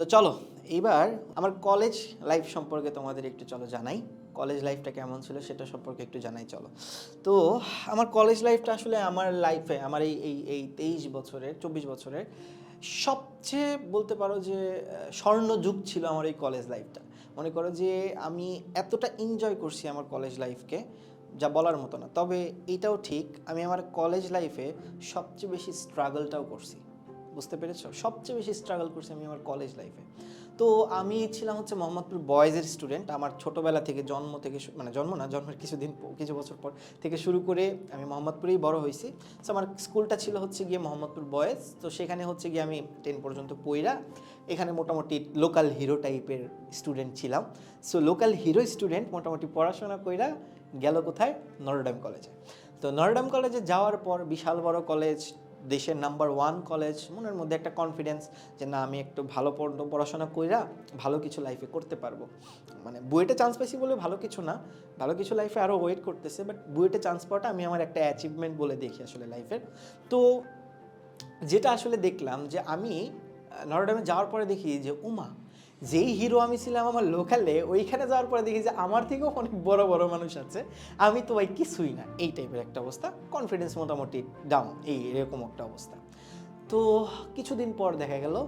তো চলো এবার আমার কলেজ লাইফ সম্পর্কে তোমাদের একটু চলো জানাই। কলেজ লাইফটা কেমন ছিল সেটা সম্পর্কে একটু জানাই, চলো। তো আমার কলেজ লাইফটা আসলে আমার লাইফে আমার এই এই এই তেইশ বছরের, চব্বিশ বছরের সবচেয়ে বলতে পারো যে স্বর্ণযুগ ছিল আমার এই কলেজ লাইফটা মনে করো যে, আমি এতটা এনজয় করছি আমার কলেজ লাইফকে যা বলার মতো না। তবে এটাও ঠিক, আমি আমার কলেজ লাইফে সবচেয়ে বেশি স্ট্রাগলটাও করছি। বুঝতে পেরেছ? সবচেয়ে বেশি স্ট্রাগল করছি আমি আমার কলেজ লাইফে তো আমি ছিলাম হচ্ছে মোহাম্মদপুর বয়েজের স্টুডেন্ট আমার ছোটোবেলা থেকে জন্ম থেকে মানে জন্ম না, জন্মের কিছুদিন কিছু বছর পর থেকে শুরু করে আমি মোহাম্মদপুরেই বড় হয়েছি। তো আমার স্কুলটা ছিল হচ্ছে গিয়ে মোহাম্মদপুর বয়েজ তো সেখানে হচ্ছে গিয়ে আমি টেন পর্যন্ত পইরা এখানে মোটামুটি লোকাল হিরো টাইপের স্টুডেন্ট ছিলাম। সো লোকাল হিরো স্টুডেন্ট মোটামুটি পড়াশোনা কইরা গেল কোথায়? নরডাম কলেজে তো নরডাম কলেজে যাওয়ার পর বিশাল বড় কলেজ দেশের নাম্বার ওয়ান কলেজ মনের মধ্যে একটা কনফিডেন্স যে না, আমি একটু ভালো পড়- পড়াশোনা কইরা ভালো কিছু লাইফে করতে পারব। মানে বুয়েটে চান্স পাইছি বলে ভালো কিছু না, ভালো কিছু লাইফে আরও ওয়েট করতেছে বাট বুয়েটে চান্স পাওয়াটা আমি আমার একটা অ্যাচিভমেন্ট বলে দেখি আসলে লাইফের তো যেটা আসলে দেখলাম যে আমি নরডামে যাওয়ার পরে দেখি যে, উমা যেই হিরো আমি ছিলাম আমার লোকালে ওইখানে যাওয়ার পরে দেখি যে আমার থেকেও অনেক বড় বড় মানুষ আছে। আমি তো ভাই কিছুই না। এই টাইপের একটা অবস্থা। কনফিডেন্স মোটামুটি ডাউন এই এরকম একটা অবস্থা। তো কিছুদিন পর দেখা গেল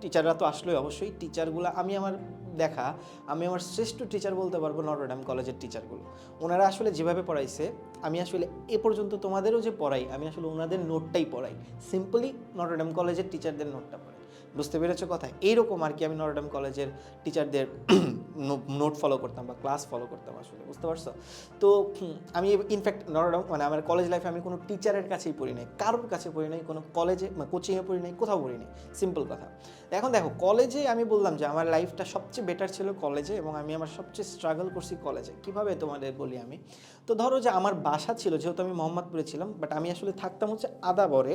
টিচাররা তো আসলোই অবশ্যই। টিচারগুলো আমি আমার দেখা, আমি আমার শ্রেষ্ঠ টিচার বলতে পারব নটরডাম কলেজের টিচারগুলো ওনারা আসলে যেভাবে পড়াইছে, আমি আসলে এ পর্যন্ত তোমাদেরও যে পড়াই, আমি আসলে ওনাদের নোটটাই পড়াই। সিম্পলি নটরডাম কলেজের টিচারদের নোটটা পড়াই। বুঝতে পেরেছ কথা? এইরকম আর কি আমি নটরডাম কলেজের টিচারদের নোট ফলো করতাম বা ক্লাস ফলো করতাম আসলে, বুঝতে পারছ? তো আমি ইনফ্যাক্ট নটরডাম মানে আমার কলেজ লাইফে আমি কোনো টিচারের কাছেই পড়ি নাই, কারোর কাছে পড়ি নাই, কোনো কলেজে কোচিংয়ে পড়ি নাই, কোথাও পড়ি নাই সিম্পল কথা। এখন দেখো কলেজে আমি বললাম যে আমার লাইফটা সবচেয়ে বেটার ছিল কলেজে এবং আমি আমার সবচেয়ে স্ট্রাগল করছি কলেজে কীভাবে তোমাদের বলি আমি? তো ধরো যে আমার বাসা ছিল, যেহেতু আমি মোহাম্মদপুরে ছিলাম বাট আমি আসলে থাকতাম হচ্ছে আদাবরে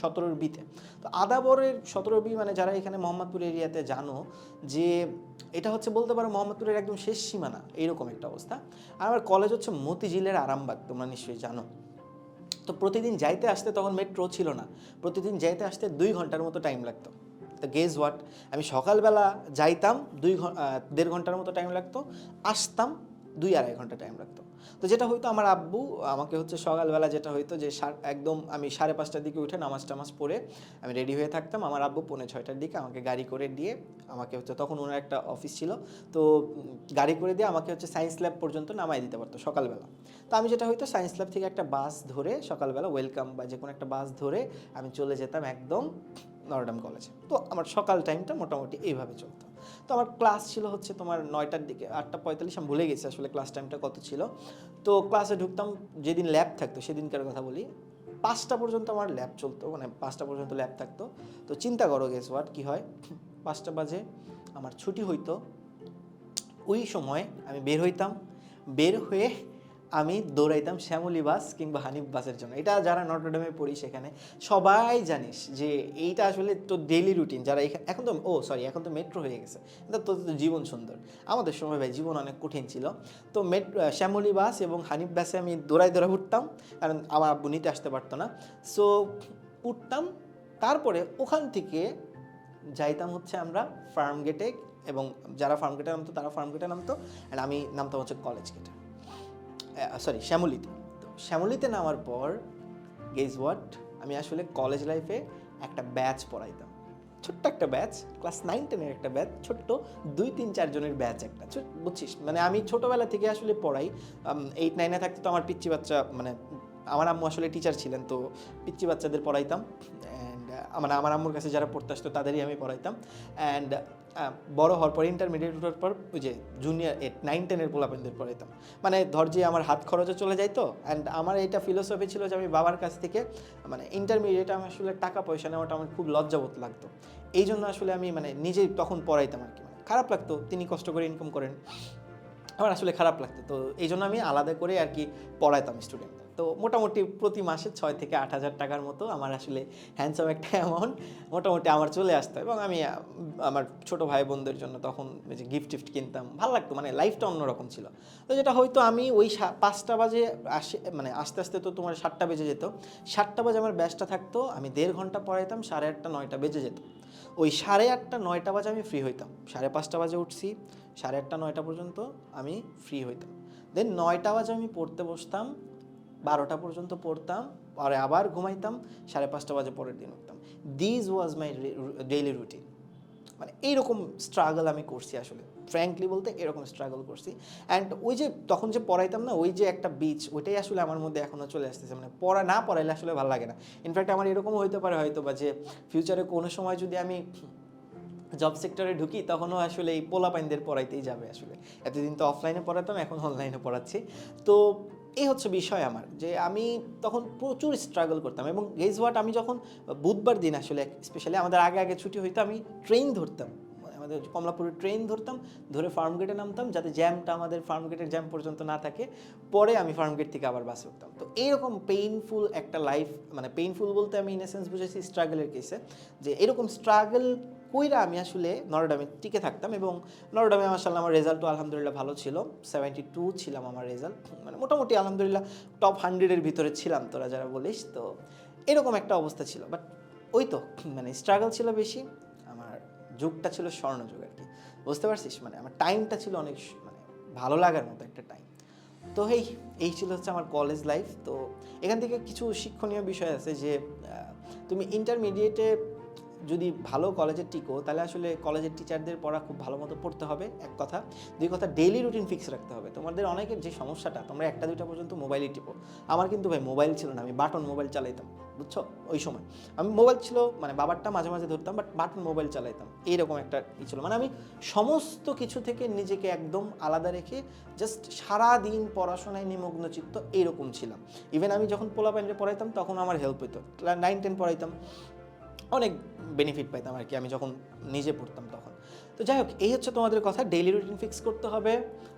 সতেরোর বিতে। তো আদাবরের সতেরো বি মানে যারা এখানে মোহাম্মদপুর এরিয়াতে জানো যে এটা হচ্ছে বলতে পারো মোহাম্মদপুরের একদম শেষ সীমানা, এইরকম একটা অবস্থা। আর আমার কলেজ হচ্ছে মতিঝিলের আরামবাগ, তোমরা নিশ্চয়ই জানো। তো প্রতিদিন যাইতে আসতে তখন মেট্রো ছিল না। প্রতিদিন যাইতে আসতে দুই ঘণ্টার মতো টাইম লাগতো। তো গেজ হোয়াট আমি সকালবেলা যাইতাম, দুই দেড় ঘণ্টার মতো টাইম লাগতো। আসতাম দুই আড়াই ঘণ্টা টাইম লাগতো। তো যেটা হইতো আমার আব্বু, আমাকে হচ্ছে সকালবেলা যেটা হইতো যে একদম আমি সাড়ে পাঁচটার দিকে উঠে নামাজ টামাজ পড়ে আমি রেডি হয়ে থাকতাম। আমার আব্বু পৌনে ছয়টার দিকে আমাকে গাড়ি করে দিয়ে আমাকে হচ্ছে, তখন ওনার একটা অফিস ছিল, তো গাড়ি করে দিয়ে আমাকে হচ্ছে সায়েন্স ল্যাব পর্যন্ত নামাই দিতে পারতো সকালবেলা। তো আমি যেটা হইতো সায়েন্স ল্যাব থেকে একটা বাস ধরে সকালবেলা ওয়েলকাম বা যে কোনো একটা বাস ধরে আমি চলে যেতাম একদম নরডাম কলেজে তো আমার সকাল টাইমটা মোটামুটি এইভাবে চলতো। তো আমার ক্লাস ছিল হচ্ছে তোমার নয়টার দিকে, আটটা পঁয়তাল্লিশ, আমি ভুলে গেছি আসলে ক্লাস টাইমটা কত ছিল। তো ক্লাসে ঢুকতাম, যেদিন ল্যাব থাকতো, সেদিনকার কথা বলি। পাঁচটা পর্যন্ত আমার ল্যাব চলতো মানে পাঁচটা পর্যন্ত ল্যাব থাকতো। তো চিন্তা করো গেস হোয়াট কী হয়? পাঁচটা বাজে, আমার ছুটি হইতো। ওই সময় আমি বের হইতাম, বের হয়ে আমি দৌড়াইতাম শ্যামলী বাস কিংবা হানিফ বাসের জন্য। এটা যারা নটরডেমে পড়ি সেখানে, সবাই জানিস যে এইটা আসলে তো ডেইলি রুটিন যারা এখানে তো, ও সরি এখন তো মেট্রো হয়ে গেছে। তোদের তো জীবন সুন্দর। আমাদের সময় ভাই জীবন অনেক কঠিন ছিল। তো মেট্রো শ্যামলী বাস এবং হানিফ বাসে আমি দৌড়াই দৌড়াই উঠতাম, কারণ আমার আব্বু নিতে আসতে পারতো না। সো উঠতাম, তারপরে ওখান থেকে যাইতাম হচ্ছে আমরা ফার্ম গেটে এবং যারা ফার্ম গেটে নামতো, তারা ফার্ম গেটে নামতো। অ্যান্ড আমি নামতাম হচ্ছে কলেজ গেটে সরি শ্যামলিতে। তো শ্যামলিতে নামার পর গেজ ওয়াট আমি আসলে কলেজ লাইফে একটা ব্যাচ পড়াইতাম। ছোট্ট একটা ব্যাচ ক্লাস নাইন টেনের একটা ব্যাচ ছোট্ট দুই, তিন চারজনের ব্যাচ একটা। বুঝছিস? মানে আমি ছোটোবেলা থেকে আসলে পড়াই। এইট নাইনে থাকতে তো আমার পিচ্চি বাচ্চা মানে আমার আম্মু আসলে টিচার ছিলেন, তো পিচ্চি বাচ্চাদের পড়াইতাম। অ্যান্ড মানে আমার আম্মুর কাছে যারা পড়তে আসতো, তাদেরই আমি পড়াইতাম। অ্যান্ড বড় হওয়ার পর ইন্টারমিডিয়েট হওয়ার পর, ওই যে জুনিয়র এইট নাইন টেনের পোলাপেনদের পড়াইতাম। মানে ধর যে আমার হাত খরচও চলে যাইতো অ্যান্ড আমার এটা ফিলোসফি ছিল যে আমি বাবার কাছ থেকে মানে ইন্টারমিডিয়েট আমি আসলে টাকা পয়সা নেওয়াটা আমার খুব লজ্জাবোধ লাগতো। এই জন্য আসলে আমি মানে নিজেই তখন পড়াইতাম আর কি। মানে খারাপ লাগতো, তিনি কষ্ট করে ইনকাম করেন। আমার আসলে খারাপ লাগতো। তো এই জন্য আমি আলাদা করে আর কি পড়াইতাম স্টুডেন্ট তো মোটামুটি প্রতি মাসে ছয় থেকে আট হাজার টাকার মতো আমার আসলে হ্যান্ডসাম একটা অ্যামাউন্ট মোটামুটি আমার চলে আসতো এবং আমি, আমার ছোট ভাই বোনদের জন্য তখন যে গিফট টিফট কিনতাম, ভালো লাগতো মানে লাইফটা অন্যরকম ছিল। তো যেটা হয়তো আমি ওই পাঁচটা বাজে আসে মানে আস্তে আস্তে তো তোমার সাতটা বেজে যেত। সাতটা বাজে আমার ব্যাচটা থাকতো, আমি দেড় ঘণ্টা পড়াইতাম, সাড়ে আটটা, নয়টা বেজে যেত। ওই সাড়ে আটটা, নয়টা বাজে আমি ফ্রি হইতাম। সাড়ে পাঁচটা বাজে উঠছি, সাড়ে আটটা, নয়টা পর্যন্ত আমি ফ্রি হইতাম। দেন নয়টা বাজে আমি পড়তে বসতাম, বারোটা পর্যন্ত পড়তাম, পরে আবার ঘুমাইতাম, সাড়ে পাঁচটা বাজে পরের দিন উঠতাম। This was my daily routine মানে এইরকম স্ট্রাগল আমি করছি আসলে। ফ্র্যাঙ্কলি বলতে এরকম স্ট্রাগল করছি। অ্যান্ড ওই যে তখন যে পড়াইতাম না, ওই যে একটা বিচ ওইটাই আসলে আমার মধ্যে এখনও চলে আসতেছে। মানে পড়া না পড়াইলে আসলে ভালো লাগে না। ইনফ্যাক্ট আমার এরকমও হইতে পারে হয়তো বা যে ফিউচারে কোনো সময় যদি আমি জব সেক্টরে ঢুকি, তখনও আসলে এই পোলাপাইনদের পড়াইতেই যাবে আসলে। এতদিন তো অফলাইনে পড়াতাম, এখন অনলাইনে পড়াচ্ছি। তো এই হচ্ছে বিষয় আমার, যে আমি তখন প্রচুর স্ট্রাগল করতাম এবং গেজ হোয়াট আমি যখন বুধবার দিন আসলে স্পেশালি আমাদের আগে আগে ছুটি হইতো, আমি ট্রেন ধরতাম। আমাদের কমলাপুরের ট্রেন ধরতাম, ধরে ফার্ম গেটে নামতাম, যাতে জ্যামটা আমাদের ফার্ম গেটের জ্যাম পর্যন্ত না থাকে। পরে আমি ফার্ম গেট থেকে আবার বাসে উঠতাম। তো এইরকম পেইনফুল একটা লাইফ মানে পেইনফুল বলতে আমি ইন এ সেন্স বুঝেছি স্ট্রাগলের কেসে যে এরকম স্ট্রাগল কইরা আমি আসলে নরডামে টিকে থাকতাম এবং নরডামে মাসাল্লাহ আমার রেজাল্টও আলহামদুলিল্লাহ ভালো ছিল। সেভেন্টি টু ছিলাম আমার রেজাল্ট মানে মোটামুটি আলহামদুলিল্লাহ টপ হান্ড্রেডের ভিতরে ছিলাম তোরা যারা বলিস, তো এরকম একটা অবস্থা ছিল। বাট ওই তো মানে স্ট্রাগল ছিল বেশি। আমার যুগটা ছিল স্বর্ণযুগ আর কি। বুঝতে পারছিস? মানে আমার টাইমটা ছিল অনেক মানে ভালো লাগার মতো একটা টাইম তো এই এই ছিল হচ্ছে আমার কলেজ লাইফ তো এখান থেকে কিছু শিক্ষণীয় বিষয় আছে যে তুমি ইন্টারমিডিয়েটে যদি ভালো কলেজে টিকো তাহলে আসলে কলেজের টিচারদের পড়া খুব ভালো মতো পড়তে হবে, এক কথা। দুই কথা ডেইলি রুটিন ফিক্স রাখতে হবে। তোমাদের অনেকের যে সমস্যাটা, তোমরা একটা দুইটা পর্যন্ত মোবাইলই টিপো। আমার কিন্তু ভাই মোবাইল ছিল না, আমি বাটন মোবাইল চালাইতাম, বুঝছ? ওই সময়। আমি মোবাইল ছিল মানে বাবারটা মাঝে মাঝে ধরতাম বাট বাটন মোবাইল চালাইতাম। এইরকম একটা ই ছিল। মানে আমি সমস্ত কিছু থেকে নিজেকে একদম আলাদা রেখে জাস্ট সারা দিন পড়াশোনায় নিমগ্ন চিত্ত এইরকম ছিলাম। ইভেন আমি যখন পোলা পড়াইতাম, তখন আমার হেল্প হইতো। নাইন টেন পড়াইতাম। অনেক বেনিফিট পাইতাম আর কি আমি যখন নিজে পড়তাম তখন। তো যাই হোক, এই হচ্ছে তোমাদের কথা ডেইলি রুটিন ফিক্স করতে হবে,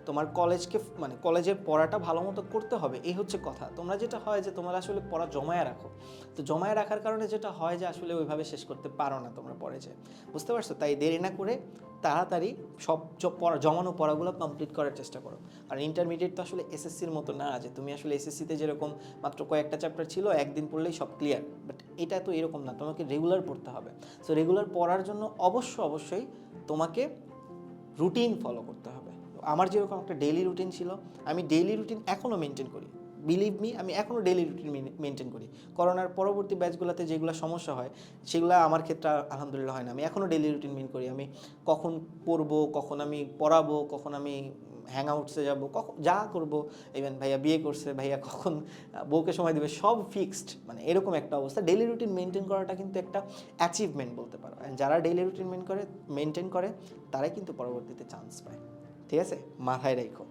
তোমার কলেজকে মানে কলেজের পড়াটা ভালো মতো করতে হবে, এই হচ্ছে কথা। তোমরা যেটা হয় যে, তোমরা আসলে পড়া জমায়ে রাখো। তো জমায়ে রাখার কারণে যেটা হয় যে, আসলে ওইভাবে শেষ করতে পারো না তোমরা পড়ে যে বুঝতে পারছ? তাই দেরি না করে তাড়াতাড়ি সব পড়া, জমানো পড়াগুলো কমপ্লিট করার চেষ্টা করো। আর ইন্টারমিডিয়েট তো আসলে এসএসসির মতো না, যে তুমি আসলে এসএসসিতে যেরকম মাত্র কয়েকটা চ্যাপ্টার ছিল, একদিন পড়লেই সব ক্লিয়ার বাট এটা তো এরকম না, তোমাকে রেগুলার পড়তে হবে। সো রেগুলার পড়ার জন্য অবশ্য অবশ্যই তোমাকে রুটিন ফলো করতে হবে। আমার যেরকম একটা ডেইলি রুটিন ছিল, আমি ডেইলি রুটিন এখনও মেনটেন করি। বিলিভ মি আমি এখনও ডেইলি রুটিন মেনটেন করি। করোনার পরবর্তী ব্যাচগুলোতে যেগুলো সমস্যা হয়, সেগুলো আমার ক্ষেত্রে আলহামদুলিল্লাহ হয় না। আমি এখনও ডেইলি রুটিন মেন করি। আমি কখন পড়ব, কখন আমি পড়াবো, কখন আমি হ্যাং আউটসে যাব, কখন, যা করব ইভেন ভাইয়া বিয়ে করছে, ভাইয়া কখন বউকে সময় দেবে, সব ফিক্সড মানে এরকম একটা অবস্থা। ডেলি রুটিন মেনটেন করাটা কিন্তু একটা অ্যাচিভমেন্ট বলতে পারো। যারা ডেলি রুটিন মেন করে মেনটেন করে, তারাই কিন্তু পরবর্তীতে চান্স পায়। ঠিক আছে? মাথায় রেখো।